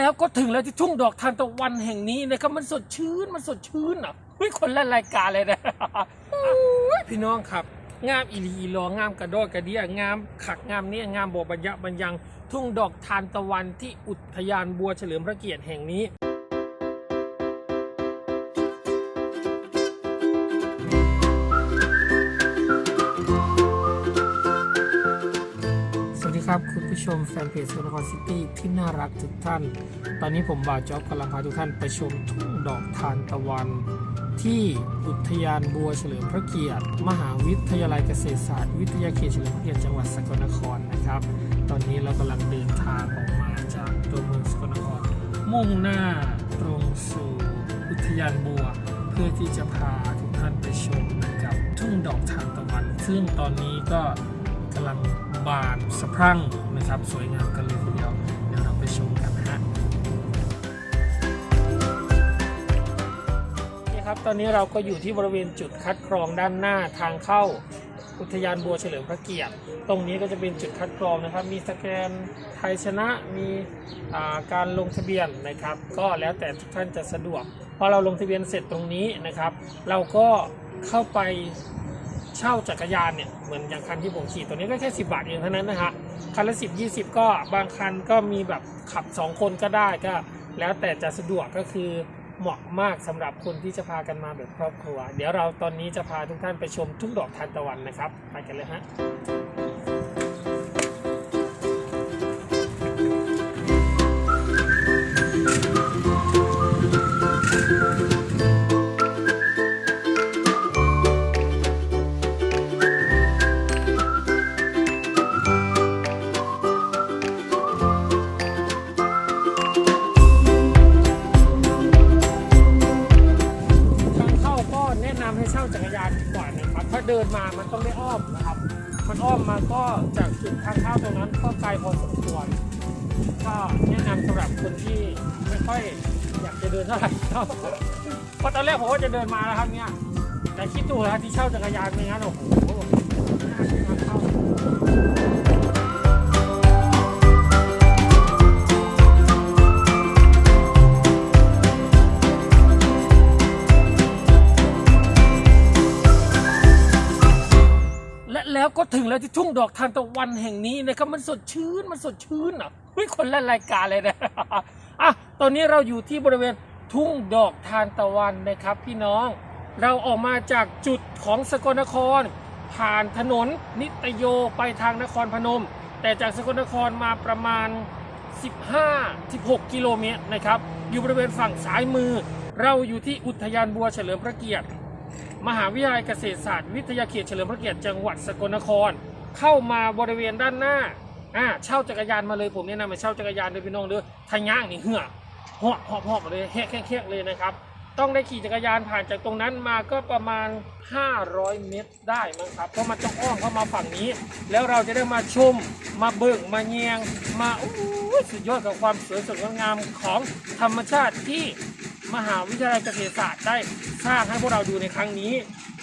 แล้วก็ถึงแล้วที่ทุ่งดอกทานตะวันแห่งนี้นะครับมันสดชื่นมันสดชื่นอะเฮ้ยคนละรายการเลยนะพี่น้องครับ งามอีลีอีลองามกระโดดกระเดียงามขักงามเนี่ยงามโบบรรยะบรรยัง ทุ่งดอกทานตะวันที่อุทยานบัวเฉลิมพระเกียรติแห่งนี้ ผู้ชมแฟนเพจสกลนครซิตี้ที่น่ารักทุกท่าน ตอนนี้ผมบ่าวจ๊อบกำลังพาทุกท่านไปชมทุ่งดอกทานตะวัน ที่อุทยานบัวเฉลิมพระเกียรติ มหาวิทยาลัยเกษตรศาสตร์ วิทยาเขตเฉลิมพระเกียรติจังหวัดสกลนครนะครับ ตอนนี้เรากำลังเดินทางออกมาจากตัวเมืองสกลนคร มุ่งหน้าตรงสู่อุทยานบัว เพื่อที่จะพาทุกท่านไปชมนะครับทุ่งดอกทานตะวัน ซึ่งตอนนี้ก็กำลัง บานสะพรั่งนะครับ สวยงามกันเลยทีเดียวเดี๋ยวเราไปชมกันนะฮะนี่ครับตอนนี้เราก็อยู่ที่บริเวณจุดคัดกรองด้านหน้าทางเข้าอุทยานบัวเฉลิมพระเกียรติ ตรงนี้ก็จะเป็นจุดคัดกรองนะครับ มีสแกนไทยชนะ มีการลงทะเบียนนะครับ ก็แล้วแต่ทุกท่านจะสะดวก พอเราลงทะเบียนเสร็จตรงนี้นะครับ เราก็เข้าไป เช่าจักรยานเนี่ยเหมือนอย่างคันที่ผมขี่ตัวนี้ก็แค่สิบาทเองเท่านั้นนะฮะคันละสิบยี่สิบก็บางคันก็มีแบบขับสองคนก็ได้ก็ แล้วแต่จะสะดวกก็คือเหมาะมากสำหรับคนที่จะพากันมาแบบครอบครัว เดี๋ยวเราตอนนี้จะพาทุกท่านไปชมทุ่งดอกทานตะวันนะครับ ไปกันเลยฮะ มามันต้องได้อ้อมนะครับ มันอ้อมมาก็จากจุดทางเข้าตรงนั้นก็ไกลพอสมควรก็แนะนำสำหรับคนที่ไม่ค่อยอยากจะเดินเท่าไหร่เพราะตอนแรกผมว่าจะเดินมาแล้วครับเนี่ยแต่คิดดูนะที่เช่าจักรยานไม่งั้นโอ้โห ก็ถึงแล้วที่ทุ่งดอกทานตะวันแห่งนี้นะครับมันสดชื่นมันสดชื่นอะเฮ้ยคนละรายการเลยนะอะตอนนี้เราอยู่ที่บริเวณทุ่งดอกทานตะวันนะครับ พี่น้องเราออกมาจากจุดของสกลนคร ผ่านถนนนิตโยไปทางนครพนม แต่จากสกลนครมาประมาณ 15-16 กิโลเมตรนะครับ อยู่บริเวณฝั่งซ้ายมือ เราอยู่ที่อุทยานบัวเฉลิมพระเกียรติ มหาวิทยาลัยเกษตรศาสตร์วิทยาเขตเฉลิมพระเกียรติจังหวัดสกลนคร เข้ามาบริเวณด้านหน้าอ่าเช่าจักรยานมาเลยผมแนะนำมาเช่าจักรยานเลยพี่น้องเด้อทางย่างนี่เหือหอบหอบหอบเลยแหกแหกเลยนะครับ ต้องได้ขี่จักรยานผ่านจากตรงนั้นมาก็ประมาณ 500 เมตรได้มั้งครับเพราะมันต้องอ้อมเข้ามาฝั่งนี้ แล้วเราจะได้มาชม มาเบิ่งมาเงียง มาอู้สุดยอดกับความสวยสดงดงามของธรรมชาติที่ มหาวิทยาลัยเกษตรศาสตร์ได้สร้างให้พวกเราดูในครั้งนี้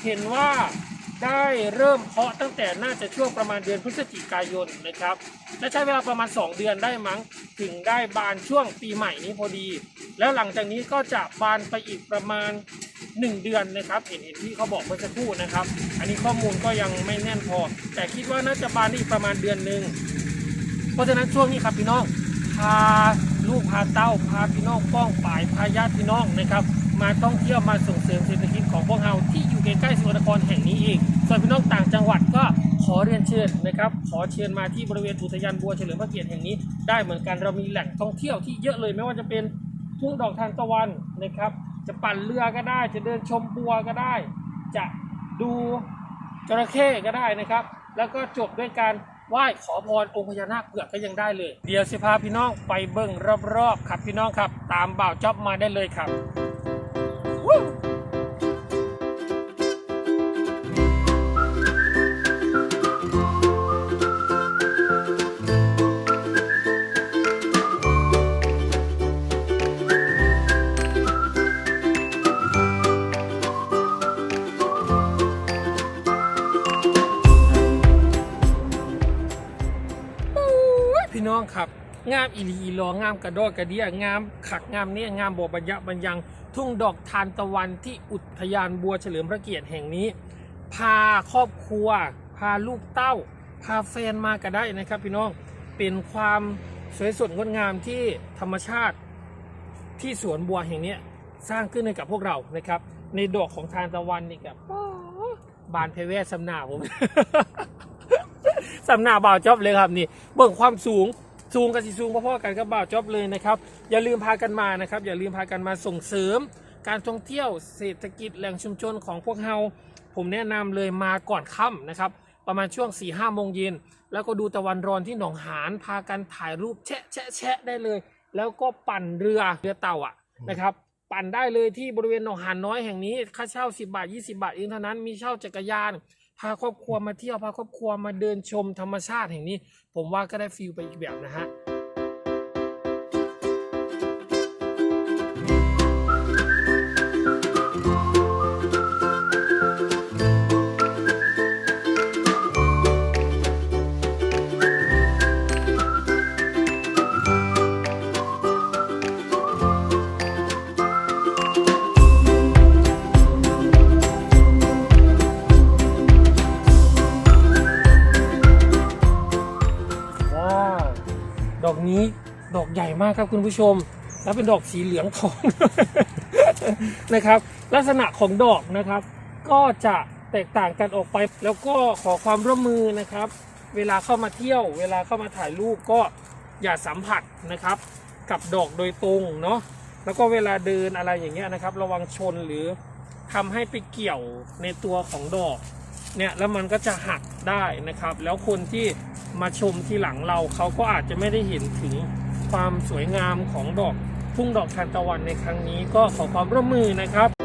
เห็นว่าได้เริ่มเพาะตั้งแต่น่าจะช่วงประมาณเดือนพฤศจิกายนนะครับ และใช้เวลาประมาณ 2 เดือนได้มั้ง ถึงได้บานช่วงปีใหม่นี้พอดี แล้วหลังจากนี้ก็จะบานไปอีกประมาณ 1 เดือนนะครับ เห็นเห็นที่เขาบอกเมื่อสักครู่นะครับ อันนี้ข้อมูลก็ยังไม่แน่นพอ แต่คิดว่าน่าจะบานได้อีกประมาณเดือนหนึ่ง เพราะฉะนั้นช่วงนี้ครับพี่น้องพา ลูกพาเต้าพาพี่น้องป้องป่ายพาญาติพี่น้องนะครับ มาท่องเที่ยวมาส่งเสริมเศรษฐกิจของพวกเราที่อยู่ใกล้ๆสกลนครแห่งนี้อีกส่วนพี่น้องต่างจังหวัดก็ขอเรียนเชิญนะครับ ขอเชิญมาที่บริเวณอุทยานบัวเฉลิมพระเกียรติแห่งนี้ได้เหมือนกันเรามีแหล่งท่องเที่ยวที่เยอะเลยไม่ว่าจะเป็นทุ่งดอกทานตะวันนะครับ จะปั่นเรือก็ได้ จะเดินชมบัวก็ได้ จะดูจระเข้ก็ได้นะครับ แล้วก็จบด้วยการ ไหว้ขอพรองค์พญานาคเผือกก็ยังได้เลย เดี๋ยวสิพาพี่น้องไปเบิ้งรอบๆครับพี่น้องครับ ตามบ่าวจ๊อบมาได้เลยครับ องครับงามอีลีอีลองามกระดอกกระเดียงามขักงามเนี่ยงามโบบรรยะบรรยัง ทุ่งดอกทานตะวันที่อุทยานบัวเฉลิมพระเกียรติแห่งนี้ พาครอบครัว พาลูกเต้า พาแฟนมาก็ได้นะครับ พี่น้องเป็นความสวยสดงดงามที่ธรรมชาติที่สวนบัวแห่งนี้สร้างขึ้นให้กับพวกเรานะครับ ในดอกของทานตะวันนี่กับบานเพเวศสำนาผมสำนาบ่าวจอบเลยครับนี่เบิ่งความสูง สูงกับสีสูงพ่อๆกันกับบ่าวจอบเลยนะครับอย่าลืมพากันมานะครับ อย่าลืมพากันมาส่งเสริม การท่องเที่ยวเศรษฐกิจแหล่งชุมชนของพวกเราผมแนะนำเลยมาก่อนค่ำนะครับประมาณช่วง4ี่ห้าโมงเย็นแล้วก็ดูตะวันรอนที่หนองหานพากันถ่ายรูปแชะแชะแชะได้เลย แล้วก็ปั่นเรือเรือเต่าอะนะครับปั่นได้เลยที่บริเวณหนองหานน้อยแห่งนี้ค่าเช่า 10 บาท 20 บาทเองเท่านั้นมีเช่าจักรยาน พาครอบครัวมาเที่ยวพาครอบครัวมาเดินชมธรรมชาติแห่งนี้ ผมว่าก็ได้ฟิลไปอีกแบบนะฮะ นี้ดอกใหญ่มากครับคุณผู้ชม แล้วเป็นดอกสีเหลืองทองนะครับ ลักษณะของดอกนะครับ ก็จะแตกต่างกันออกไปแล้วก็ขอความร่วมมือนะครับ เวลาเข้ามาเที่ยว เวลาเข้ามาถ่ายรูปก็อย่าสัมผัสนะครับ กับดอกโดยตรงเนาะแล้วก็เวลาเดินอะไรอย่างเงี้ยนะครับ ระวังชนหรือทำให้ไปเกี่ยวในตัวของดอก เนี่ยแล้วมันก็จะหักได้นะครับ แล้วคนที่มาชมที่หลังเราเขาก็อาจจะไม่ได้เห็นถึงความสวยงามของดอกทุ่งดอกทานตะวันในครั้งนี้ก็ขอความร่วมมือนะครับครับ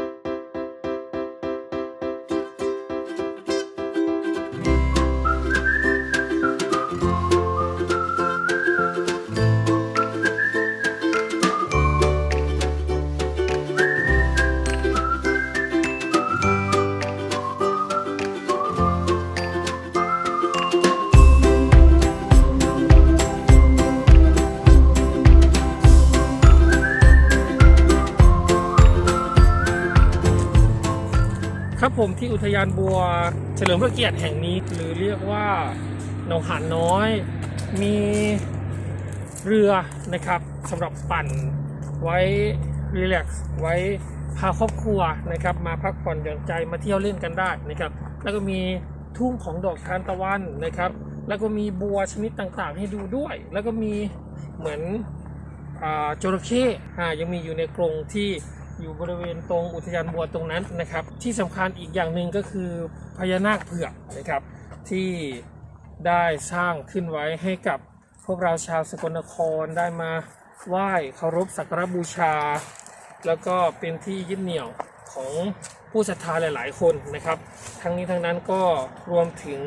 ที่ยานบัวเฉลิมพระเกียรติแห่งนี้ หรือเรียกว่าหนองหานน้อย มีเรือนะครับสำหรับปั่นไว้รีแลกซ์ไว้พาครอบครัวนะครับมาพักผ่อนหย่อนใจมาเที่ยวเล่นกันได้นะครับ แล้วก็มีทุ่งของดอกทานตะวันนะครับ แล้วก็มีบัวชนิดต่างๆ ให้ดูด้วย แล้วก็มีเหมือนอจระเข้ยังมีอยู่ในกรงที่ อยู่บริเวณตรงอุทยานบัวตรงนั้นนะครับ ที่สำคัญอีกอย่างหนึ่งก็คือพญานาคเผือกนะครับ ที่ได้สร้างขึ้นไว้ให้กับพวกเราชาวสกลนครได้มาไหว้เคารพสักการบูชา แล้วก็เป็นที่ยึดเหนี่ยวของผู้ศรัทธาหลาย ๆ คนนะครับ ทั้งนี้ทั้งนั้นก็รวมถึง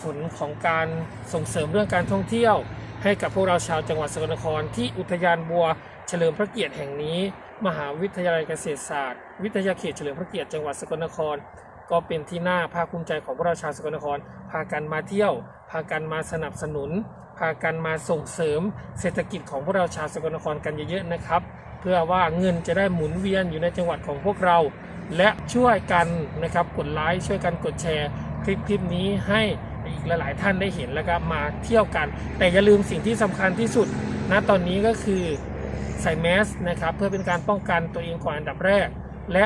ผลของการส่งเสริมเรื่องการท่องเที่ยว ให้กับพวกเราชาวจังหวัดสกลนครที่อุทยานบัว เฉลิมพระเกียรติแห่งนี้ มหาวิทยาลัยเกษตรศาสตร์ วิทยาเขตเฉลิมพระเกียรติจังหวัดสกลนคร ก็เป็นที่น่าภาคภูมิใจของพวกเราชาวสกลนคร พากันมาเที่ยว พากันมาสนับสนุน พากันมาส่งเสริม เศรษฐกิจของพวกเราชาวสกลนครกันเยอะๆนะครับ เพื่อว่าเงินจะได้หมุนเวียนอยู่ในจังหวัดของพวกเรา และช่วยกันนะครับกดไลค์ช่วยกันกดแชร์ คลิปคลิปนี้ให้อีกหลาย ๆ ท่านได้เห็นแล้วก็มาเที่ยวกัน แต่อย่าลืมสิ่งที่สำคัญที่สุดณตอนนี้ก็คือ ใส่แมสนะครับเพื่อเป็นการป้องกันตัวเองก่อนอันดับแรก และ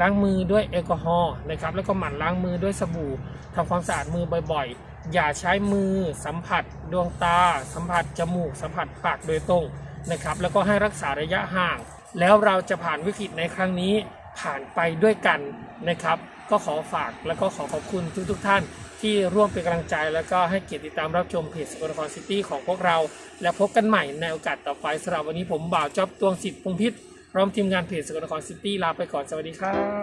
ล้างมือด้วยแอลกอฮอล์นะครับแล้วก็หมั่นล้างมือด้วยสบู่ทำความสะอาดมือบ่อยๆ อย่าใช้มือสัมผัส ดวงตา สัมผัสจมูก สัมผัสปากโดยตรงนะครับแล้วก็ให้รักษาระยะห่าง แล้วเราจะผ่านวิกฤตในครั้งนี้ผ่านไปด้วยกันนะครับ ก็ขอฝากและก็ขอขอบคุณทุกๆทท่านที่ร่วมเป็นกำลังใจ และก็ให้เกียรติติดตามรับชมเพจสกลนครซิตี้ของพวกเรา และพบกันใหม่ในโอกาสต่อไปสำหรับวันนี้ผมบ่าวจอบตวงสิทธิ์พงพิษพร้อมทีมงานเพจสกลนครซิตี้ลาไปก่อนสวัสดีครับ